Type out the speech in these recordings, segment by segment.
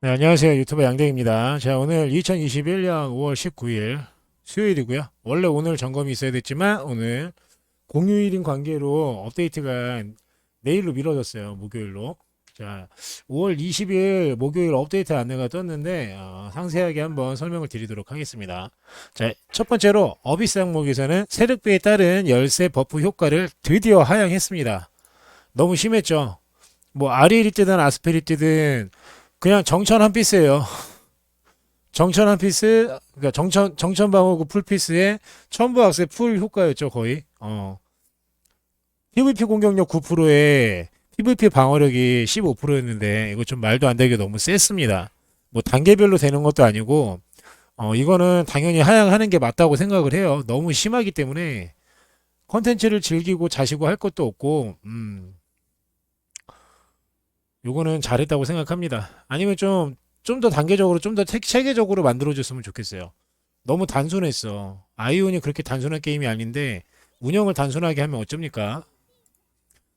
네, 안녕하세요. 유튜버 양대입니다. 자, 오늘 2021년 5월 19일 수요일이고요. 원래 오늘 점검이 있어야 됐지만 오늘 공휴일인 관계로 업데이트가 내일로 미뤄졌어요. 목요일로. 자, 5월 20일 목요일 업데이트 안내가 떴는데 어, 상세하게 한번 설명을 드리도록 하겠습니다. 자, 첫 번째로 어비스 항목에서는 세력비에 따른 열세 버프 효과를 드디어 하향했습니다. 너무 심했죠. 뭐 아리엘이 뜨든 아스페리 뜨든 그냥 정천 한 피스예요. 정천 한 피스, 그러니까 정천 정천 방어구 풀 피스에 첨부 악세 풀 효과였죠 거의. 어. PVP 공격력 9%에 PVP 방어력이 15%였는데 이거 좀 말도 안 되게 너무 셌습니다. 뭐 단계별로 되는 것도 아니고 어 이거는 당연히 하향하는 게 맞다고 생각을 해요. 너무 심하기 때문에 컨텐츠를 즐기고 자시고 할 것도 없고 음. 요거는 잘했다고 생각합니다. 아니면 좀, 좀 더 단계적으로, 좀 더 체계적으로 만들어줬으면 좋겠어요. 너무 단순했어. 아이온이 그렇게 단순한 게임이 아닌데, 운영을 단순하게 하면 어쩝니까?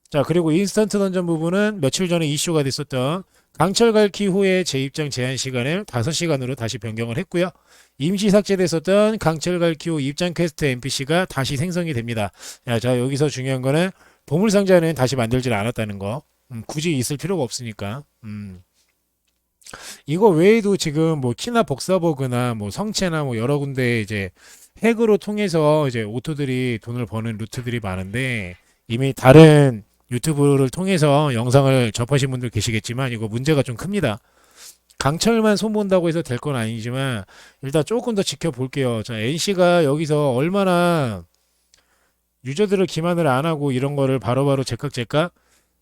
자, 그리고 인스턴트 던전 부분은 며칠 전에 이슈가 됐었던 강철 갈키 후의 재입장 제한 시간을 5시간으로 다시 변경을 했고요. 임시 삭제됐었던 강철 갈키 후 입장 퀘스트 NPC가 다시 생성이 됩니다. 자, 자, 여기서 중요한 거는 보물상자는 다시 만들질 않았다는 거. 음, 굳이 있을 필요가 없으니까. 음. 이거 외에도 지금 뭐 키나 복사버그나 뭐 성체나 뭐 여러 군데 이제 핵으로 통해서 이제 오토들이 돈을 버는 루트들이 많은데 이미 다른 유튜브를 통해서 영상을 접하신 분들 계시겠지만 이거 문제가 좀 큽니다. 강철만 손본다고 해서 될 건 아니지만 일단 조금 더 지켜볼게요. 자, NC가 여기서 얼마나 유저들을 기만을 안 하고 이런 거를 바로바로 제깍제깍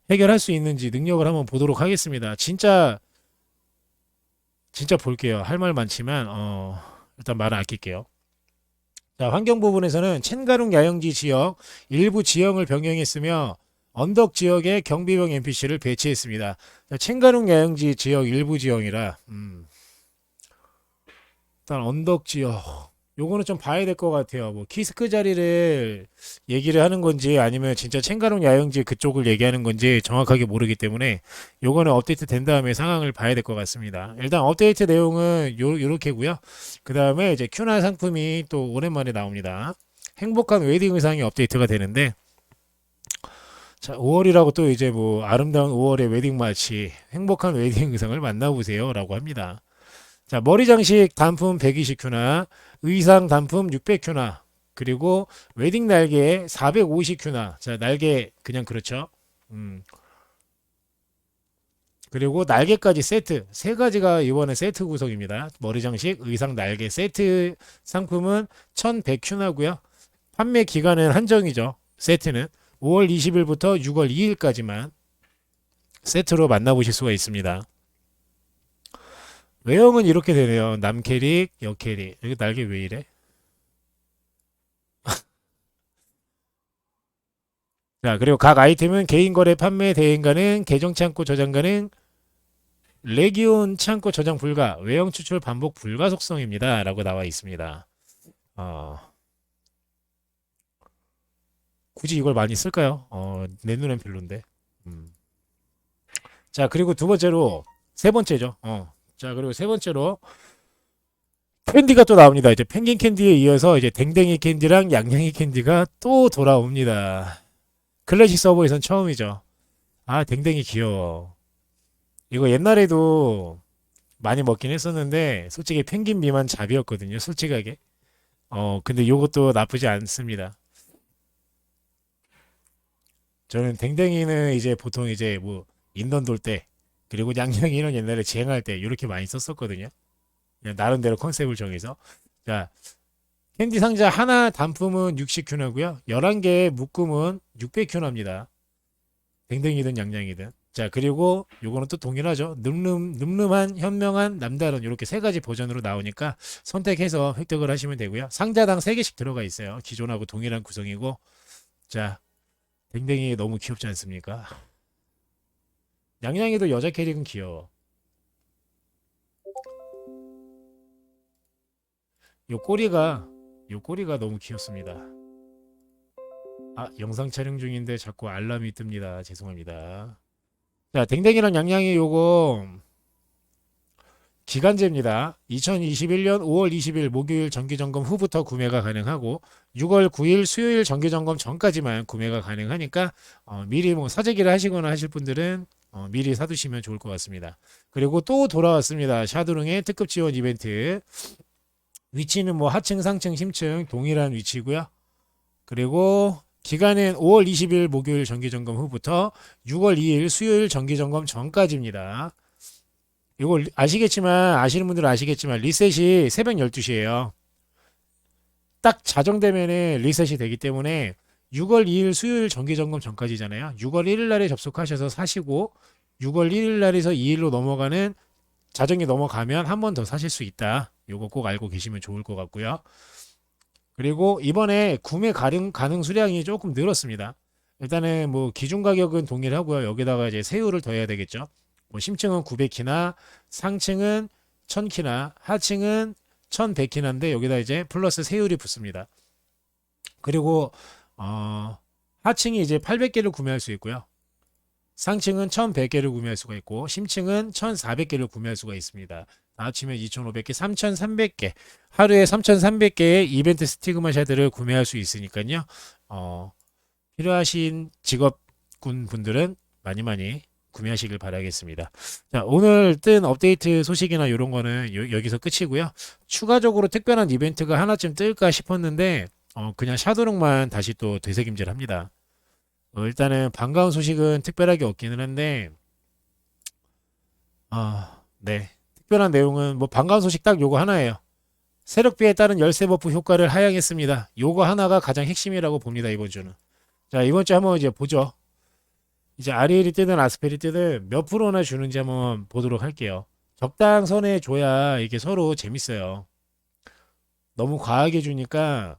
해결할 수 있는지 능력을 한번 보도록 하겠습니다. 진짜 진짜 볼게요. 할 말 많지만 어, 일단 말을 아낄게요. 자, 환경 부분에서는 첸가룽 야영지 지역 일부 지형을 변경했으며 언덕 지역에 경비병 NPC를 배치했습니다. 자, 첸가룽 야영지 지역 일부 지형이라 음, 일단 언덕 지역 요거는 좀 봐야 될 것 같아요. 뭐 키스크 자리를 얘기를 하는 건지 아니면 진짜 챙가롱 야영지 그쪽을 얘기하는 건지 정확하게 모르기 때문에 요거는 업데이트 된 다음에 상황을 봐야 될 것 같습니다. 일단 업데이트 내용은 요 요렇게고요. 그 다음에 이제 큐나 상품이 또 오랜만에 나옵니다. 행복한 웨딩 의상이 업데이트가 되는데 자 5월이라고 또 이제 뭐 아름다운 5월의 웨딩 마치 행복한 웨딩 의상을 만나보세요라고 합니다. 자 머리 장식 단품 120큐나 의상 단품 600큐나 그리고 웨딩 날개 450큐나. 자 날개 그냥 그렇죠? 음. 그리고 날개까지 세트. 세 가지가 이번에 세트 구성입니다. 머리 장식 의상 날개 세트 상품은 1100큐나고요. 판매 기간은 한정이죠. 세트는 5월 20일부터 6월 2일까지만 세트로 만나보실 수가 있습니다 외형은 이렇게 되네요. 남캐릭, 여캐릭. 여기 날개 왜 이래? 자, 그리고 각 아이템은 개인 거래 판매 대행 가능, 계정 창고 저장 가능, 레기온 창고 저장 불가, 외형 추출 반복 불가 속성입니다. 라고 나와 있습니다. 어, 굳이 이걸 많이 쓸까요? 어, 내 눈엔 별론데. 음. 자, 그리고 두 번째로, 세 번째죠. 어, 자, 그리고 세 번째로 캔디가 또 나옵니다. 이제 펭귄 캔디에 이어서 이제 댕댕이 캔디랑 양양이 캔디가 또 돌아옵니다. 클래식 서버에선 처음이죠. 아, 댕댕이 귀여워. 이거 옛날에도 많이 먹긴 했었는데 솔직히 펭귄 미만 잡이었거든요. 솔직하게. 어, 근데 요것도 나쁘지 않습니다. 저는 댕댕이는 이제 보통 이제 뭐 인던 돌 때 그리고 양양이는 옛날에 지행할 때 이렇게 많이 썼었거든요. 나름대로 컨셉을 정해서. 자, 캔디 상자 하나 단품은 60큐나고요. 11개의 묶음은 600큐나입니다. 댕댕이든 양양이든. 자, 그리고 요거는 또 동일하죠. 늠름, 늠름한, 현명한, 남다른 이렇게 세 가지 버전으로 나오니까 선택해서 획득을 하시면 되고요. 상자당 3개씩 들어가 있어요. 기존하고 동일한 구성이고. 자, 댕댕이 너무 귀엽지 않습니까? 양양이도 여자 캐릭은 귀여워. 요 꼬리가 요 꼬리가 너무 귀엽습니다. 아 영상 촬영 중인데 자꾸 알람이 뜹니다. 죄송합니다. 자 댕댕이랑 양양이 요거 기간제입니다. 2021년 5월 20일 목요일 정기점검 후부터 구매가 가능하고 6월 9일 수요일 정기점검 전까지만 구매가 가능하니까 어, 미리 뭐 사재기를 하시거나 하실 분들은 어, 미리 사두시면 좋을 것 같습니다. 그리고 또 돌아왔습니다. 샤드롱의 특급 지원 이벤트. 위치는 뭐 하층, 상층, 심층 동일한 위치고요. 그리고 기간은 5월 20일 목요일 정기점검 후부터 6월 2일 수요일 정기점검 전까지입니다. 이거 아시겠지만 아시는 분들은 아시겠지만 리셋이 새벽 12시예요. 딱 자정되면은 리셋이 되기 때문에 6월 2일 수요일 정기점검 전까지잖아요. 6월 1일 날에 접속하셔서 사시고 6월 1일 날에서 2일로 넘어가는 자정이 넘어가면 한 번 더 사실 수 있다. 요거 꼭 알고 계시면 좋을 것 같고요. 그리고 이번에 구매 가능, 가능 수량이 조금 늘었습니다. 일단은 뭐 기준 가격은 동일하고요. 여기다가 이제 세율을 더해야 되겠죠. 뭐 심층은 900키나 상층은 1000키나 하층은 1100키나인데 여기다 이제 플러스 세율이 붙습니다. 그리고 어, 하층이 이제 800개를 구매할 수 있고요. 상층은 1100개를 구매할 수가 있고 심층은 1400개를 구매할 수가 있습니다. 다 합치면 2500개, 3300개 하루에 3300개의 이벤트 스티그마 샤드를 구매할 수 있으니까요. 어, 필요하신 직업군 분들은 많이 많이 구매하시길 바라겠습니다. 자, 오늘 뜬 업데이트 소식이나 이런 거는 요- 여기서 끝이고요. 추가적으로 특별한 이벤트가 하나쯤 뜰까 싶었는데 어, 그냥 샤도롱만 다시 또 되새김질 합니다. 어, 일단은 반가운 소식은 특별하게 없기는 한데 아, 네. 특별한 내용은 뭐 반가운 소식 딱 요거 하나예요. 세력비에 따른 열쇠 버프 효과를 하향했습니다. 요거 하나가 가장 핵심이라고 봅니다, 이번 주는. 자, 이번 주 한번 이제 보죠. 이제 아리엘이 뜨든 아스펠이 뜨든 몇 프로나 주는지 한번 보도록 할게요. 적당 선에 줘야 이게 서로 재밌어요. 너무 과하게 주니까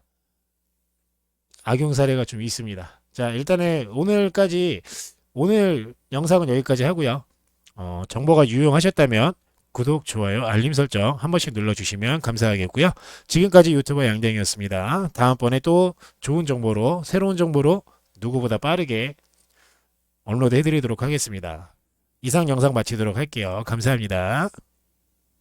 악용 사례가 좀 있습니다. 자, 일단은 오늘까지 오늘 영상은 여기까지 하고요. 어, 정보가 유용하셨다면 구독, 좋아요, 알림 설정 한 번씩 눌러주시면 감사하겠고요. 지금까지 유튜버 양댕이었습니다. 다음번에 또 좋은 정보로 새로운 정보로 누구보다 빠르게 업로드 해드리도록 하겠습니다. 이상 영상 마치도록 할게요. 감사합니다.